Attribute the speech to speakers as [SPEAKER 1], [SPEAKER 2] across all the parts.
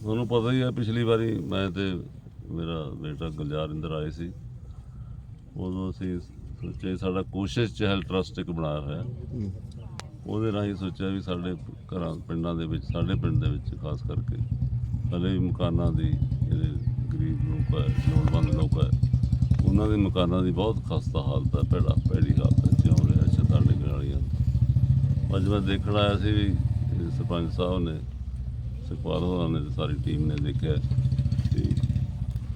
[SPEAKER 1] ਤੁਹਾਨੂੰ ਪਤਾ ਹੀ ਹੈ ਪਿਛਲੀ ਵਾਰੀ ਮੈਂ ਤੇ ਮੇਰਾ ਬੇਟਾ ਗੁਲਜਾਰਿੰਦਰ ਆਏ ਸੀ। ਉਦੋਂ ਅਸੀਂ ਸੋਚਿਆ ਸਾਡਾ ਕੋਸ਼ਿਸ਼ ਚਹਿਲ ਟਰਸਟ ਇੱਕ ਬਣਾਇਆ ਹੋਇਆ ਉਹਦੇ ਰਾਹੀਂ ਸੋਚਿਆ ਵੀ ਸਾਡੇ ਘਰਾਂ ਪਿੰਡਾਂ ਦੇ ਵਿੱਚ ਸਾਡੇ ਪਿੰਡ ਦੇ ਵਿੱਚ ਖਾਸ ਕਰਕੇ ਹਲੇ ਵੀ ਮਕਾਨਾਂ ਦੀ ਜਿਹੜੇ ਗਰੀਬ ਲੋਕ ਹੈ ਲੋੜਵੰਦ ਲੋਕ ਹੈ ਉਹਨਾਂ ਦੇ ਮਕਾਨਾਂ ਦੀ ਬਹੁਤ ਖਸਤਾ ਹਾਲਤ ਹੈ ਭੈੜਾ ਭੈੜੀ ਹਾਲਤ ਹੈ ਜਿਉਂ ਰਿਹਾ ਛੱਤਾਂ ਡਿੱਗਣ ਵਾਲੀਆਂ ਅੱਜ ਮੈਂ ਦੇਖਣ ਆਇਆ ਸੀ ਵੀ ਸਰਪੰਚ ਸਾਹਿਬ ਨੇ ਸੁਖਪਾਲ ਹੋਰਾਂ ਨੇ ਤੇ ਸਾਰੀ ਟੀਮ ਨੇ ਦੇਖਿਆ ਕਿ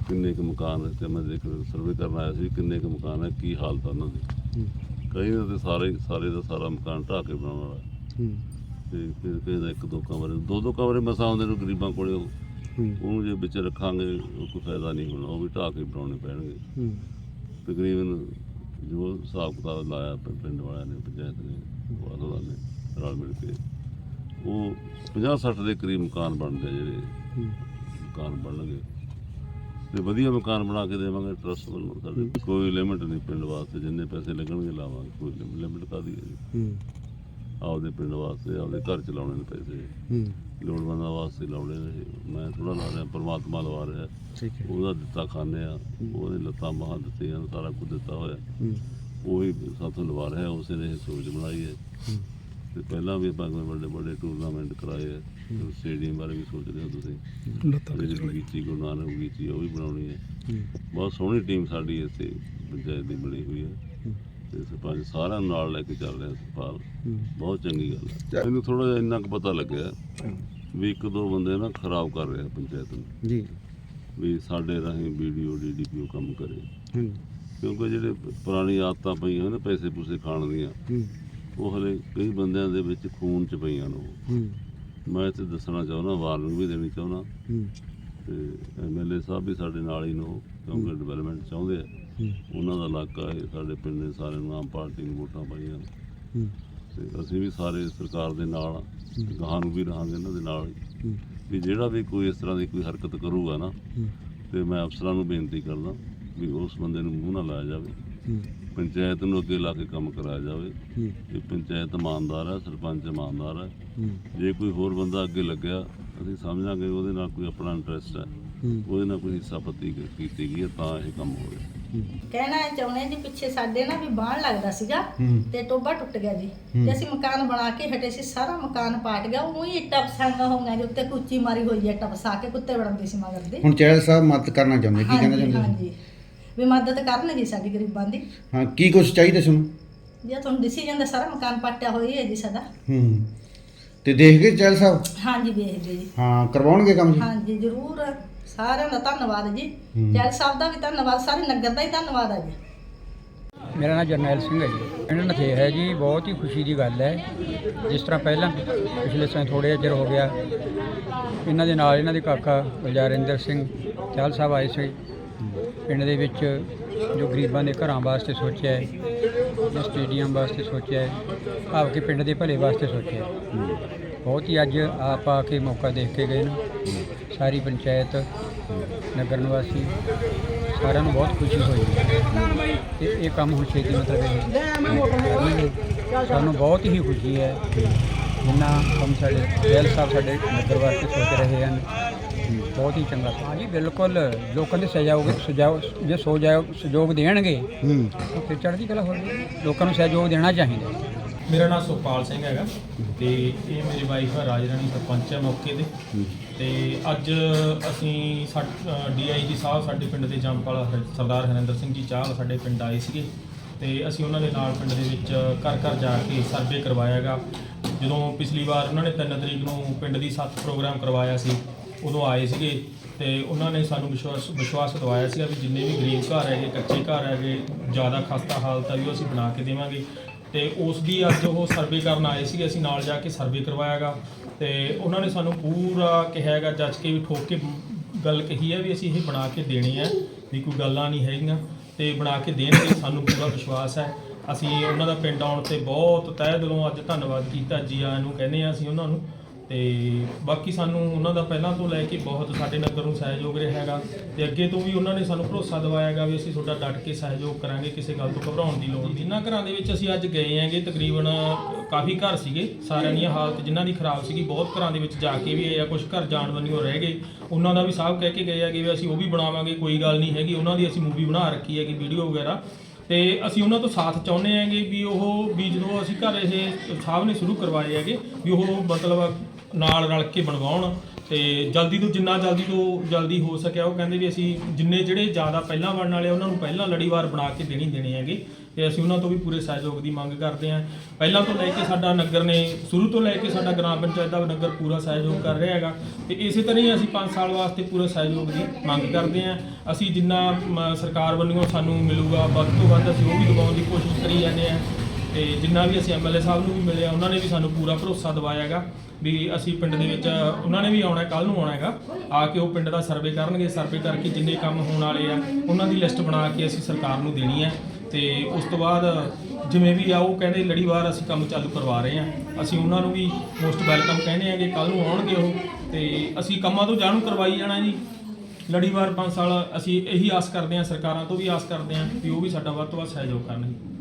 [SPEAKER 1] ਕਿੰਨੇ ਕੁ ਮਕਾਨ ਤੇ ਮੈਂ ਦੇਖ ਸਰਵੇ ਕਰਨ ਆਇਆ ਸੀ ਕਿੰਨੇ ਕੁ ਮਕਾਨ ਹੈ ਕੀ ਹਾਲਤ ਹੈ ਉਹਨਾਂ ਦੀ। ਕਈ ਦਾ ਤੇ ਸਾਰੇ ਸਾਰੇ ਦਾ ਸਾਰਾ ਮਕਾਨ ਢਾਹ ਕੇ ਬਣਾਉਣ ਵਾਲਾ ਹੈ। ਤੇ ਫਿਰ ਕਿਸੇ ਦਾ ਇੱਕ ਦੋ ਕਮਰੇ ਦੋ ਦੋ ਕਮਰੇ ਮਸਾਂ ਆਉਂਦੇ ਨੂੰ ਗਰੀਬਾਂ ਕੋਲੇ ਉਹ- ਉਹਨੂੰ ਜੇ ਵਿੱਚ ਰੱਖਾਂਗੇ ਉਹ ਕੋਈ ਫਾਇਦਾ ਨਹੀਂ ਹੋਣਾ ਉਹ ਵੀ ਢਾਹ ਕੇ ਬਣਾਉਣੇ ਪੈਣਗੇ। ਤਕਰੀਬਨ ਜੋ ਹਿਸਾਬ ਕਿਤਾਬ ਲਾਇਆ ਪਿੰਡ ਵਾਲਿਆਂ ਨੇ ਪੰਚਾਇਤ ਨੇ ਵਾਲੋਂ ਨੇ ਰਲ ਮਿਲ ਕੇ। ਉਹ 50 60 ਦੇ ਕਰੀਬ ਮਕਾਨ ਬਣਦੇ ਆ ਜਿਹੜੇ। ਮਕਾਨ ਬਣਨਗੇ। ਤੇ ਵਧੀਆ ਮਕਾਨ ਬਣਾ ਕੇ ਦੇਵਾਂਗੇ ਟਰਸਟ ਵੱਲੋਂ ਸਾਡੇ ਕੋਈ ਲਿਮਿਟ ਨਹੀਂ ਪਿੰਡ ਵਾਸਤੇ ਜਿੰਨੇ ਪੈਸੇ ਲੱਗਣਗੇ ਲਾਵਾਂਗੇ ਕੋਈ ਲਿਮਿਟ ਕਾਦੀ ਹੈ ਜੀ। ਆਪਦੇ ਪਿੰਡ ਵਾਸਤੇ ਆਪਦੇ ਘਰ ਚਲਾਉਣੇ ਨੇ ਪੈਸੇ। ਲੋੜਵੰਦਾਂ ਵਾਸਤੇ ਲਾਉਣੇ ਨੇ। ਮੈਂ ਥੋੜਾ ਲਾ ਰਿਹਾ ਪਰਮਾਤਮਾ ਲਵਾ ਰਿਹਾ।
[SPEAKER 2] ਠੀਕ ਹੈ।
[SPEAKER 1] ਉਹਦਾ ਦਿੱਤਾ ਖਾਂਦੇ ਆ। ਉਹਦੇ ਲੱਤਾਂ ਬਾਹਾਂ ਦਿੱਤੀਆਂ ਸਾਰਾ ਕੁਝ ਦਿੱਤਾ ਹੋਇਆ। ਉਹ ਸਾਥੋਂ ਲਵਾ ਰਿਹਾ ਉਸੇ ਨੇ ਸੋਚ ਬਣਾਈ ਹੈ। ਤੇ ਪਹਿਲਾਂ ਵੀ ਆਪਾਂ ਕੋਈ ਵੱਡੇ ਵੱਡੇ ਟੂਰਨਾਮੈਂਟ ਕਰਾਏ ਆ। ਸਟੇਡੀਅਮ ਬਾਰੇ ਵੀ ਸੋਚ ਰਹੇ ਹੋ ਤੁਸੀਂ? ਜਿਹੜੀ ਬਗੀਚੀ ਗੁਰੂ ਨਾਨਕ ਬਗੀਚੀ ਉਹ ਵੀ ਬਣਾਉਣੀ ਹੈ। ਬਹੁਤ ਸੋਹਣੀ ਟੀਮ ਸਾਡੀ ਇੱਥੇ ਪੰਚਾਇਤ ਦੀ ਬਣੀ ਹੋਈ ਹੈ। ਤੇ ਸਰਪੰਚ ਸਾਰਿਆਂ ਨੂੰ ਨਾਲ ਲੈ ਕੇ ਚੱਲ ਰਿਹਾ ਸੁਖਪਾਲ ਬਹੁਤ ਚੰਗੀ ਗੱਲ ਹੈ। ਮੈਨੂੰ ਥੋੜਾ ਜਿਹਾ ਇੰਨਾ ਕੁ ਪਤਾ ਲੱਗਿਆ ਵੀ ਇੱਕ ਦੋ ਬੰਦੇ ਨਾ ਖਰਾਬ ਕਰ ਰਹੇ ਆ ਪੰਚਾਇਤ ਨੂੰ।
[SPEAKER 2] ਜੀ।
[SPEAKER 1] ਵੀ ਸਾਡੇ ਰਾਹੀਂ ਵੀਡੀਓ ਡੀਡੀਪੀਓ ਕੰਮ ਕਰੇ। ਕਿਉਂਕਿ ਜਿਹੜੇ ਪੁਰਾਣੀ ਆਦਤਾਂ ਪਈਆਂ ਨੇ ਪੈਸੇ ਪੂਸੇ ਖਾਣ ਦੀਆਂ ਉਹ ਹਲੇ ਕਈ ਬੰਦਿਆਂ ਦੇ ਵਿੱਚ ਖੂਨ ਚ ਪਈਆਂ ਨੇ ਉਹ। ਮੈਂ ਇੱਥੇ ਦੱਸਣਾ ਚਾਹੁੰਦਾ ਵਾਰਨਿੰਗ ਵੀ ਦੇਣੀ ਚਾਹੁੰਦਾ। ਤੇ ਐਮਐਲਏ ਸਾਹਿਬ ਵੀ ਸਾਡੇ ਨਾਲ ਹੀ ਨੇ ਉਹ, ਕਿਉਂਕਿ ਡਿਵੈਲਪਮੈਂਟ ਚਾਹੁੰਦੇ ਆ। ਉਹਨਾਂ ਦਾ ਇਲਾਕਾ ਹੈ ਸਾਡੇ ਪਿੰਡ ਦੇ ਸਾਰਿਆਂ ਨੂੰ ਆਮ ਪਾਰਟੀ ਨੂੰ ਵੋਟਾਂ ਪਾਈਆਂ। ਨੇ। ਤੇ ਅਸੀਂ ਵੀ ਸਾਰੇ ਸਰਕਾਰ ਦੇ ਨਾਲ ਤੇ ਗਾਹਾਂ ਨੂੰ ਵੀ ਰਹਾਂਗੇ ਇਹਨਾਂ ਦੇ ਨਾਲ ਹੀ। ਵੀ ਜਿਹੜਾ ਵੀ ਕੋਈ ਇਸ ਤਰ੍ਹਾਂ ਦੀ ਕੋਈ ਹਰਕਤ ਕਰੂਗਾ ਨਾ ਤੇ ਮੈਂ ਅਫਸਰਾਂ ਨੂੰ ਬੇਨਤੀ ਕਰਦਾ ਵੀ ਉਸ ਬੰਦੇ ਨੂੰ ਮੂੰਹ ਨਾ ਲਾਇਆ ਜਾਵੇ। ਪੰਚਾਇਤ ਨੂੰ ਅੱਗੇ ਲਾ ਕੇ ਕੰਮ ਕਰਾਇਆ ਜਾਵੇ। ਇਹ ਪੰਚਾਇਤ ਇਮਾਨਦਾਰ ਹੈ ਸਰਪੰਚ ਇਮਾਨਦਾਰ ਹੈ। ਜੇ ਕੋਈ ਹੋਰ ਬੰਦਾ ਅੱਗੇ ਲੱਗਿਆ ਅਸੀਂ ਸਮਝਾਂਗੇ ਉਹਦੇ ਨਾਲ ਕੋਈ ਆਪਣਾ ਇੰਟਰਸਟ ਹੈ। ਉਹਦੇ ਨਾਲ ਕੋਈ ਹਿੱਸਾ ਪੱਤੀ ਕੀਤੀ ਗਈ ਹੈ ਤਾਂ ਇਹ ਕੰਮ ਹੋ ਰਿਹਾ
[SPEAKER 3] ਕਹਿਣਾ ਚਾਹੁੰਦੇ ਜੀ ਪਿੱਛੇ ਸਾਡੇ ਨਾ ਵੀ ਬਾਣ ਲੱਗਦਾ ਸੀਗਾ ਤੇ ਟੋਬਾ ਟੁੱਟ ਗਿਆ ਜੀ। ਤੇ ਅਸੀਂ ਮਕਾਨ ਬਣਾ ਕੇ ਹਟੇ ਸੀ ਸਾਰਾ ਮਕਾਨ ਪਾਟ ਗਿਆ। ਉਹ ਹੀ ਇੱਟਾਂ ਪਸਾਂਗਾ ਹੋਈਆਂ ਦੇ ਉੱਤੇ ਕੁੱਚੀ ਮਾਰੀ ਹੋਈ ਹੈ ਇੱਟਾਂ ਪਸਾ ਕੇ ਕੁੱਤੇ ਵੜਦੇ ਸੀ ਮਗਰ ਦੇ।
[SPEAKER 2] ਹੁਣ ਚਹਿਲ ਸਾਹਿਬ ਮਦਦ ਕਰਨਾ ਚਾਹੁੰਦੇ ਕੀ
[SPEAKER 3] ਹਾਂਜੀ
[SPEAKER 2] ਚਾਹੁੰਦੇ?
[SPEAKER 3] ਹਾਂਜੀ। ਵੀ ਮਦਦ ਕਰਨ ਜੀ ਸਾਡੀ ਗਰੀਬਾਂ ਦੀ।
[SPEAKER 2] ਹਾਂ ਕੀ ਕੁਝ ਚਾਹੀਦਾ ਤੁਹਾਨੂੰ?
[SPEAKER 3] ਜੇ ਤੁਹਾਨੂੰ ਦਿਸੀ ਜਾਂਦਾ ਸਾਰਾ ਮਕਾਨ ਪਾਟਿਆ ਹੋਇਆ ਹੈ ਜੀ ਸਾਡਾ।
[SPEAKER 2] ਹੂੰ। ਤੇ ਦੇਖ ਗਏ ਚਹਿਲ ਸਾਹਿਬ?
[SPEAKER 3] ਹਾਂਜੀ ਵੇਖਦੇ ਜੀ।
[SPEAKER 2] ਹਾਂ ਕਰਵਾਉਣਗੇ ਕੰਮ ਜੀ?
[SPEAKER 3] ਹਾਂਜੀ ਜ਼ਰੂਰ। ਸਾਰਿਆਂ ਦਾ ਧੰਨਵਾਦ ਜੀ। ਜੈਲ ਸਾਹਿਬ ਦਾ ਵੀ ਧੰਨਵਾਦ ਸਾਰੇ ਨਗਰ ਦਾ ਹੀ ਧੰਨਵਾਦ ਹੈ ਜੀ।
[SPEAKER 4] ਮੇਰਾ ਨਾਮ ਜਰਨੈਲ ਸਿੰਘ ਹੈ ਜੀ। ਪਿੰਡ ਨਥੇਰ ਹੈ ਜੀ ਬਹੁਤ ਹੀ ਖੁਸ਼ੀ ਦੀ ਗੱਲ ਹੈ। ਜਿਸ ਤਰ੍ਹਾਂ ਪਹਿਲਾਂ ਪਿਛਲੇ ਸਮੇਂ ਥੋੜ੍ਹੇ ਚਿਰ ਹੋ ਗਿਆ ਇਹਨਾਂ ਦੇ ਨਾਲ ਇਹਨਾਂ ਦੇ ਕਾਕਾ ਗੁਲਜਾਰਿੰਦਰ ਸਿੰਘ ਚਾਲ ਸਾਹਿਬ ਆਏ ਸੀ। ਪਿੰਡ ਦੇ ਵਿੱਚ ਜੋ ਗਰੀਬਾਂ ਦੇ ਘਰਾਂ ਵਾਸਤੇ ਸੋਚਿਆ ਹੈ, ਜੋ ਸਟੇਡੀਅਮ ਵਾਸਤੇ ਸੋਚਿਆ ਹੈ ਭਾਵ ਕਿ ਪਿੰਡ ਦੇ ਭਲੇ ਵਾਸਤੇ ਸੋਚਿਆ ਹੈ। ਬਹੁਤ ਹੀ ਅੱਜ ਆਪ ਆ ਕੇ ਮੌਕਾ ਦੇਖ ਕੇ ਗਏ ਨੇ। ਸਾਰੀ ਪੰਚਾਇਤ, ਨਗਰ ਨਿਵਾਸੀ, ਸਾਰਿਆਂ ਨੂੰ ਬਹੁਤ ਖੁਸ਼ੀ ਹੋਈ ਹੈ। ਤੇ ਇਹ ਕੰਮ ਹੁਣ ਛੇਤੀ ਮਤਲਬ ਇਹ ਸਾਨੂੰ ਬਹੁਤ ਹੀ ਖੁਸ਼ੀ ਹੈ ਜਿੰਨਾ ਕੰਮ ਸਾਡੇ ਜੈਲ ਸਾਹਿਬ ਸਾਡੇ ਨਗਰ ਵਾਸਤੇ ਸੋਚ ਰਹੇ ਹਨ। ਬਹੁਤ ਹੀ ਚੰਗਾ ਹਾਂਜੀ ਬਿਲਕੁਲ। ਲੋਕਾਂ ਦੇ ਸਹਿਯੋਗ ਸੁਝਾਅ ਜੇ ਸੋਜਾਇ ਸਹਿਯੋਗ ਦੇਣਗੇ
[SPEAKER 2] ਹੂੰ।
[SPEAKER 4] ਤਾਂ ਫਿਰ ਚੜ੍ਹਦੀ ਕਲਾ ਹੋਵੇਗੀ ਲੋਕਾਂ ਨੂੰ ਸਹਿਯੋਗ ਦੇਣਾ ਚਾਹੀਦਾ। ਹੈ
[SPEAKER 5] ਮੇਰਾ ਨਾਮ ਸੁਖਪਾਲ ਸਿੰਘ ਹੈਗਾ ਤੇ ਇਹ ਮੇਰੀ ਵਾਈਫ ਹੈ ਰਾਜ ਰਾਣੀ ਸਰਪੰਚ ਹੈ ਮੌਕੇ ਤੇ। ਤੇ ਅੱਜ ਅਸੀਂ ਡੀਆਈਜੀ ਸਾਹਿਬ ਸਾਡੇ ਪਿੰਡ ਦੇ ਜੰਮਪਾਲ ਸਰਦਾਰ ਹਰਿੰਦਰ ਸਿੰਘ ਜੀ ਚਾਹਲ ਸਾਡੇ ਪਿੰਡ ਆਏ ਸੀਗੇ। ਤੇ ਅਸੀਂ ਉਹਨਾਂ ਦੇ ਨਾਲ ਪਿੰਡ ਦੇ ਵਿੱਚ ਘਰ ਘਰ ਜਾ ਕੇ ਸਰਵੇ ਕਰਵਾਇਆਗਾ ਜਦੋਂ ਪਿਛਲੀ ਵਾਰ ਉਹਨਾਂ ਨੇ 3 ਤਰੀਕ ਨੂੰ ਪਿੰਡ ਦੀ ਸੱਤ ਪ੍ਰੋਗਰਾਮ ਕਰਵਾਇਆ ਸੀ ਉਦੋਂ ਆਏ ਸੀਗੇ ਤੇ ਉਹਨਾਂ ਨੇ ਸਾਨੂੰ ਵਿਸ਼ਵਾਸ ਵਿਸ਼ਵਾਸ ਦਿਵਾਇਆ ਸੀਗਾ ਵੀ ਜਿੰਨੇ ਵੀ ਗਰੀਬ ਘਰ ਹੈਗੇ, ਕੱਚੇ ਘਰ ਹੈਗੇ, ਜ਼ਿਆਦਾ ਖਸਤਾ ਹਾਲਤ ਆ ਵੀ ਉਹ ਅਸੀਂ ਬਣਾ ਕੇ ਦੇਵਾਂਗੇ। ਤੇ ਉਸ ਦੀ ਅੱਜ ਉਹ ਸਰਵੇ ਕਰਨ ਆਏ ਸੀਗੇ, ਅਸੀਂ ਨਾਲ ਜਾ ਕੇ ਸਰਵੇ ਕਰਵਾਇਆਗਾ। ਤੇ ਉਹਨਾਂ ਨੇ ਸਾਨੂੰ ਪੂਰਾ ਕਿਹਾ ਹੈਗਾ ਜੱਜ ਕੇ ਵੀ ਠੋਕ ਕੇ ਗੱਲ ਕਹੀ ਹੈ ਵੀ ਅਸੀਂ ਇਹ ਬਣਾ ਕੇ ਦੇਣੀ ਹੈ ਵੀ ਕੋਈ ਗੱਲਾਂ ਨਹੀਂ ਹੈਗੀਆਂ। ਤੇ ਬਣਾ ਕੇ ਦੇਣਗੇ ਸਾਨੂੰ ਪੂਰਾ ਵਿਸ਼ਵਾਸ ਹੈ ਅਸੀਂ ਉਹਨਾਂ ਦਾ ਪਿੰਡ ਆਉਣ ਤੇ ਬਹੁਤ ਤਹਿ ਦਿਲੋਂ ਅੱਜ ਧੰਨਵਾਦ ਕੀਤਾ। ਜੀ ਆਇਆਂ ਨੂੰ ਕਹਿੰਦੇ ਆ ਅਸੀਂ ਉਹਨਾਂ ਨੂੰ ਤੇ ਬਾਕੀ ਸਾਨੂੰ ਉਹਨਾਂ ਦਾ ਪਹਿਲਾਂ ਤੋਂ ਲੈ ਕੇ ਬਹੁਤ ਸਾਡੇ ਨਗਰ ਨੂੰ ਸਹਿਯੋਗ ਰਿਹਾ ਹੈਗਾ। ਤੇ ਅੱਗੇ ਤੋਂ ਵੀ ਉਹਨਾਂ ਨੇ ਸਾਨੂੰ ਭਰੋਸਾ ਦਿਵਾਇਆ ਹੈਗਾ ਵੀ ਅਸੀਂ ਤੁਹਾਡਾ ਡਟ ਕੇ ਸਹਿਯੋਗ ਕਰਾਂਗੇ, ਕਿਸੇ ਗੱਲ ਤੋਂ ਘਬਰਾਉਣ ਦੀ ਲੋੜ ਨਹੀਂ। ਜਿਨ੍ਹਾਂ ਘਰਾਂ ਦੇ ਵਿੱਚ ਅਸੀਂ ਅੱਜ ਗਏ ਹੈਗੇ, ਤਕਰੀਬਨ ਕਾਫੀ ਘਰ ਸੀਗੇ। ਸਾਰਿਆਂ ਦੀਆਂ ਹਾਲਤ ਜਿਨ੍ਹਾਂ ਦੀ ਖਰਾਬ ਸੀਗੀ, ਬਹੁਤ ਘਰਾਂ ਦੇ ਵਿੱਚ ਜਾ ਕੇ ਵੀ ਆਏ ਆ ਕੁਝ ਘਰ ਜਾਣ ਬੰਨਿਓ ਰਹਿ ਗਏ। ਉਹਨਾਂ ਦਾ ਵੀ ਸਾਹਿਬ ਕਹਿ ਕੇ ਗਏ ਹੈਗੇ ਵੀ ਅਸੀਂ ਉਹ ਵੀ ਬਣਾਵਾਂਗੇ, ਕੋਈ ਗੱਲ ਨਹੀਂ ਹੈਗੀ। ਉਹਨਾਂ ਦੀ ਅਸੀਂ ਮੂਵੀ ਬਣਾ ਰੱਖੀ ਹੈਗੀ ਵੀਡੀਓ ਵਗੈਰਾ। ਤੇ ਅਸੀਂ ਉਹਨਾਂ ਤੋਂ ਸਾਥ ਚਾਹੁੰਦੇ ਹੈਗੇ ਵੀ ਉਹ ਵੀ ਜਦੋਂ ਅਸੀਂ ਘਰ ਇਹ ਸਾਹਿਬ ਨੇ ਸ਼ੁਰੂ ਕਰਵਾਏ ਹੈਗੇ, ਵੀ ਉਹ ਮਤਲਬ ਨਾਲ ਰਲ ਕੇ ਬਣਵਾਉਣ ਤੇ ਜਲਦੀ ਤੋਂ ਜਿੰਨਾ ਜਲਦੀ ਤੋਂ ਜਲਦੀ ਹੋ ਸਕਿਆ ਉਹ ਕਹਿੰਦੇ ਵੀ ਅਸੀਂ ਜਿੰਨੇ ਜਿਹੜੇ ਜ਼ਿਆਦਾ ਪਹਿਲਾਂ ਬਣਨ ਵਾਲੇ ਆ, ਉਹਨਾਂ ਨੂੰ ਪਹਿਲਾਂ ਲੜੀਵਾਰ ਬਣਾ ਕੇ ਦੇਣੀ ਦੇਣੇ ਹੈਗੇ ਤੇ ਅਸੀਂ ਉਹਨਾਂ ਤੋਂ ਵੀ ਪੂਰੇ ਸਹਿਯੋਗ ਦੀ ਮੰਗ ਕਰਦੇ ਹਾਂ। ਪਹਿਲਾਂ ਤੋਂ ਲੈ ਕੇ ਸਾਡਾ ਨਗਰ ਨੇ ਸ਼ੁਰੂ ਤੋਂ ਲੈ ਕੇ ਸਾਡਾ ਗ੍ਰਾਮ ਪੰਚਾਇਤ ਦਾ ਨਗਰ ਪੂਰਾ ਸਹਿਯੋਗ ਕਰ ਰਿਹਾ ਹੈਗਾ ਤੇ ਇਸੇ ਤਰ੍ਹਾਂ ਹੀ ਅਸੀਂ 5 ਸਾਲ ਵਾਸਤੇ ਪੂਰੇ ਸਹਿਯੋਗ ਦੀ ਮੰਗ ਕਰਦੇ ਹਾਂ। ਅਸੀਂ ਜਿੰਨਾ ਮ, ਸਰਕਾਰ ਵੱਲੋਂ ਸਾਨੂੰ ਮਿਲੂਗਾ ਵੱਧ ਤੋਂ ਵੱਧ ਅਸੀਂ ਉਹ ਵੀ ਦਿਵਾਉਣ ਦੀ ਕੋਸ਼ਿਸ਼ ਕਰੀ ਜਾਂਦੇ ਹਾਂ। ਤੇ ਜਿੰਨਾ ਵੀ ਅਸੀਂ ਐਮਐਲਏ ਸਾਹਿਬ ਨੂੰ ਵੀ ਮਿਲੇ ਆ ਉਹਨਾਂ ਨੇ ਵੀ ਸਾਨੂੰ ਪੂਰਾ ਭਰੋਸਾ ਦਿਵਾਇਆ ਹੈਗਾ ਵੀ ਅਸੀਂ ਪਿੰਡ ਦੇ ਵਿੱਚ, ਉਹਨਾਂ ਨੇ ਵੀ ਆਉਣਾ ਕੱਲ ਨੂੰ ਆਉਣਾ ਹੈਗਾ। ਆ ਕੇ ਉਹ ਪਿੰਡ ਦਾ ਸਰਵੇ ਕਰਨਗੇ, ਸਰਵੇ ਕਰਕੇ ਜਿੰਨੇ ਕੰਮ ਹੋਣ ਵਾਲੇ ਆ, ਉਹਨਾਂ ਦੀ ਲਿਸਟ ਬਣਾ ਕੇ ਅਸੀਂ ਸਰਕਾਰ ਨੂੰ ਦੇਣੀ ਹੈ। ਤੇ ਉਸ ਤੋਂ ਬਾਅਦ ਜਿਵੇਂ ਵੀ ਆ, ਉਹ ਕਹਿੰਦੇ ਲੜੀਵਾਰ ਅਸੀਂ ਕੰਮ ਚਾਲੂ ਕਰਵਾ ਰਹੇ ਹਾਂ। ਅਸੀਂ ਉਹਨਾਂ ਨੂੰ ਵੀ ਮੋਸਟ ਵੈਲਕਮ ਕਹਿੰਦੇ ਆਂਗੇ ਕੱਲ ਨੂੰ ਆਉਣਗੇ ਉਹ। ਤੇ ਅਸੀਂ ਕੰਮਾਂ ਤੋਂ ਜਾਣੂ ਕਰਵਾਈ ਜਾਣਾ ਜੀ। ਲੜੀਵਾਰ 5 ਸਾਲ ਅਸੀਂ ਇਹੀ ਆਸ ਕਰਦੇ ਹਾਂ, ਸਰਕਾਰਾਂ ਤੋਂ ਵੀ ਆਸ ਕਰਦੇ ਹਾਂ ਕਿ ਉਹ ਵੀ ਸਾਡਾ ਵੱਧ ਤੋਂ ਵੱਧ ਸਹਿਯੋਗ ਕਰਨਗੇ।